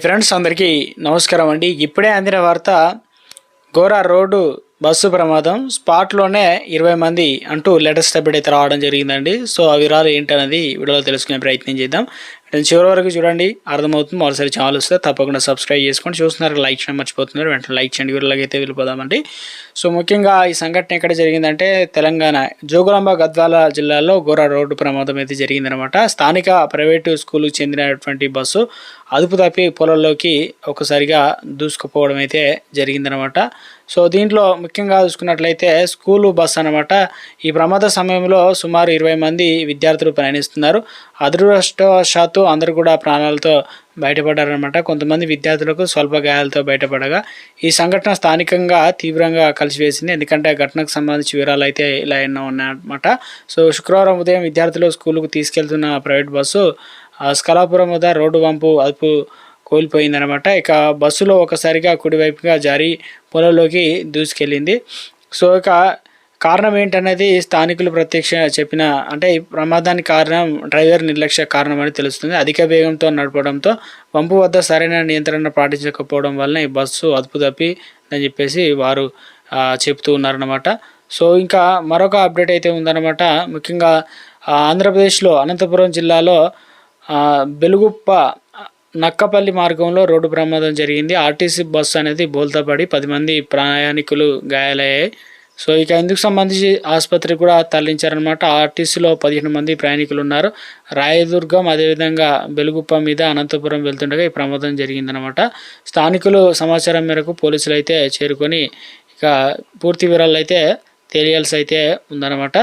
Friends అందరికీ నమస్కారం అండి. ఇప్పుడే అందిన వార్త గోరా రోడ్డు బస్సు ప్రమాదం. స్పాట్లోనే ఇరవై మంది అంటూ లేటెస్ట్ అప్డేట్ అయితే రావడం జరిగిందండి. సో ఆ వివరాలు ఏంటనేది వీడియోలో తెలుసుకునే ప్రయత్నం చేద్దాం. నేను చివరి వరకు చూడండి అర్థమవుతుంది. మరోసారి ఛానల్ వస్తే తప్పకుండా సబ్స్క్రైబ్ చేసుకోండి. చూస్తున్నారు లైక్ చేయడం మర్చిపోతున్నారు. వెంటనే లైక్ చేయండి. వీళ్ళకైతే అయితే వెళ్ళిపోదామండి. సో ముఖ్యంగా ఈ సంఘటన ఎక్కడ జరిగిందంటే తెలంగాణ జోగులాంబ గద్వాల జిల్లాలో గోరా రోడ్డు ప్రమాదం అయితే జరిగిందనమాట స్థానిక ప్రైవేటు స్కూల్కి చెందినటువంటి బస్సు అదుపు తప్పి పొలంలోకి ఒకసారిగా దూసుకుపోవడం అయితే జరిగిందనమాట సో దీంట్లో ముఖ్యంగా చూసుకున్నట్లయితే స్కూలు బస్ అనమాట ఈ ప్రమాద సమయంలో సుమారు ఇరవై మంది విద్యార్థులు ప్రయాణిస్తున్నారు. అదృష్టవశాత్తు అందరూ కూడా ప్రాణాలతో బయటపడ్డారనమాట కొంతమంది విద్యార్థులకు స్వల్ప గాయాలతో బయటపడగా ఈ సంఘటన స్థానికంగా తీవ్రంగా కలిసివేసింది. ఎందుకంటే ఘటనకు సంబంధించి వివరాలు అయితే ఇలా ఎన్నో ఉన్నాయన్నమాట. సో శుక్రవారం ఉదయం విద్యార్థులు స్కూలుకు తీసుకెళ్తున్న ప్రైవేట్ బస్సు స్కలాపురం వద్ద రోడ్డు వంపు అదుపు కోల్పోయిందనమాట. ఇక బస్సులో ఒకసారిగా కుడివైపుగా జారి పొలంలోకి దూసుకెళ్ళింది. సో ఇక కారణం ఏంటనేది స్థానికులు ప్రత్యక్ష చెప్పిన అంటే ఈ ప్రమాదానికి కారణం డ్రైవర్ నిర్లక్ష్య కారణం అని తెలుస్తుంది. అధిక వేగంతో నడపడంతో వంపు వద్ద సరైన నియంత్రణ పాటించకపోవడం వలన ఈ బస్సు అదుపు తప్పి అని చెప్పేసి వారు చెప్తూ ఉన్నారన్నమాట. సో ఇంకా మరొక అప్డేట్ అయితే ఉందన్నమాట. ముఖ్యంగా ఆంధ్రప్రదేశ్లో అనంతపురం జిల్లాలో బెలుగుప్ప నక్కపల్లి మార్గంలో రోడ్డు ప్రమాదం జరిగింది. ఆర్టీసీ బస్సు అనేది బోల్తాపడి పది మంది ప్రయాణికులు గాయాలయ్యాయి. సో ఇక ఇందుకు సంబంధించి ఆసుపత్రికి కూడా తరలించారనమాట ఆర్టీసీలో పదిహేను మంది ప్రయాణికులు ఉన్నారు రాయదుర్గం అదేవిధంగా బెలుగుప్ప మీద అనంతపురం వెళ్తుండగా ఈ ప్రమాదం జరిగిందనమాట స్థానికులు సమాచారం మేరకు పోలీసులు అయితే చేరుకొని ఇక పూర్తి వివరాలు అయితే తెలియాల్సి అయితే ఉందన్నమాట.